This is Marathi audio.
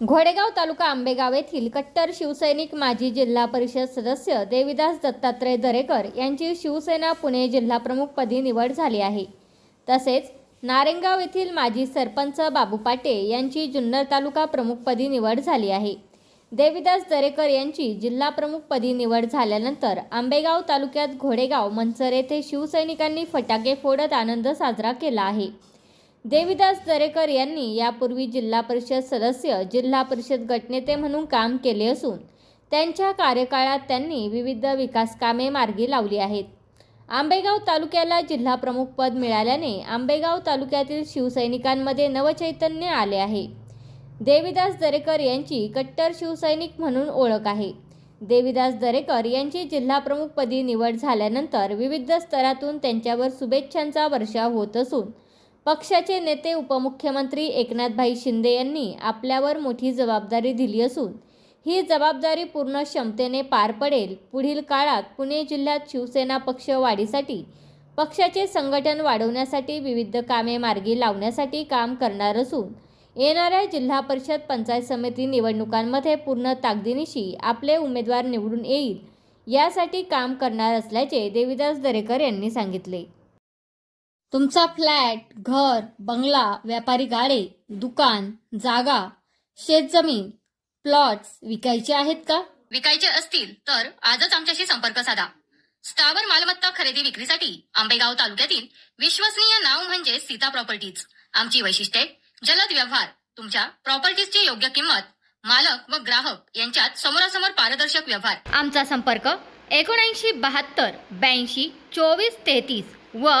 घोडेगाव तालुका आंबेगाव येथील कट्टर शिवसैनिक माजी जिल्हा परिषद सदस्य देविदास दत्तात्रय दरेकर यांची शिवसेना पुणे जिल्हाप्रमुखपदी निवड झाली आहे. तसेच नारेंगाव येथील माजी सरपंच बाबू पाटे यांची जुन्नर तालुका प्रमुखपदी निवड झाली आहे. देविदास दरेकर यांची जिल्हा प्रमुखपदी निवड झाल्यानंतर आंबेगाव तालुक्यात घोडेगाव मंचर येथे शिवसैनिकांनी फटाके फोडत आनंद साजरा केला आहे. देविदास दरेकर यांनी यापूर्वी जिल्हा परिषद सदस्य जिल्हा परिषद गटनेते म्हणून काम केले असून त्यांच्या कार्यकाळात त्यांनी विविध विकास कामे मार्गी लावली आहेत. आंबेगाव तालुक्याला जिल्हा प्रमुख पद मिळाल्याने आंबेगाव तालुक्यातील शिवसैनिकांमध्ये नवचैतन्य आले आहे. देविदास दरेकर यांची कट्टर शिवसैनिक म्हणून ओळख आहे. देविदास दरेकर यांची जिल्हाप्रमुखपदी निवड झाल्यानंतर विविध स्तरातून त्यांच्यावर शुभेच्छांचा वर्षाव होत असून पक्षाचे नेते उपमुख्यमंत्री एकनाथभाई शिंदे यांनी आपल्यावर मोठी जबाबदारी दिली असून ही जबाबदारी पूर्ण क्षमतेने पार पडेल. पुढील काळात पुणे जिल्ह्यात शिवसेना पक्ष वाढीसाठी पक्षाचे संघटन वाढवण्यासाठी विविध कामे मार्गी लावण्यासाठी काम करणार असून येणाऱ्या जिल्हा परिषद पंचायत समिती निवडणुकांमध्ये पूर्ण ताकदीनिशी आपले उमेदवार निवडून येईल यासाठी काम करणार असल्याचे देविदास दरेकर यांनी सांगितले. तुमचा फ्लॅट घर बंगला व्यापारी गाडे दुकान जागा शेतजमीन प्लॉट्स विकायचे आहेत का? विकायचे असतील तर आजच आमच्याशी संपर्क साधा. स्थावर मालमत्ता खरेदी विक्रीसाठी आंबेगाव तालुक्यातील विश्वसनीय नाव म्हणजे सीता प्रॉपर्टीज. आमची वैशिष्ट्ये जलद व्यवहार तुमच्या प्रॉपर्टीजची योग्य किंमत मालक व ग्राहक यांच्यात समोरासमोर पारदर्शक व्यवहार. आमचा संपर्क एकोणऐंशी बहात्तर ब्याऐंशी चोवीस तेहतीस व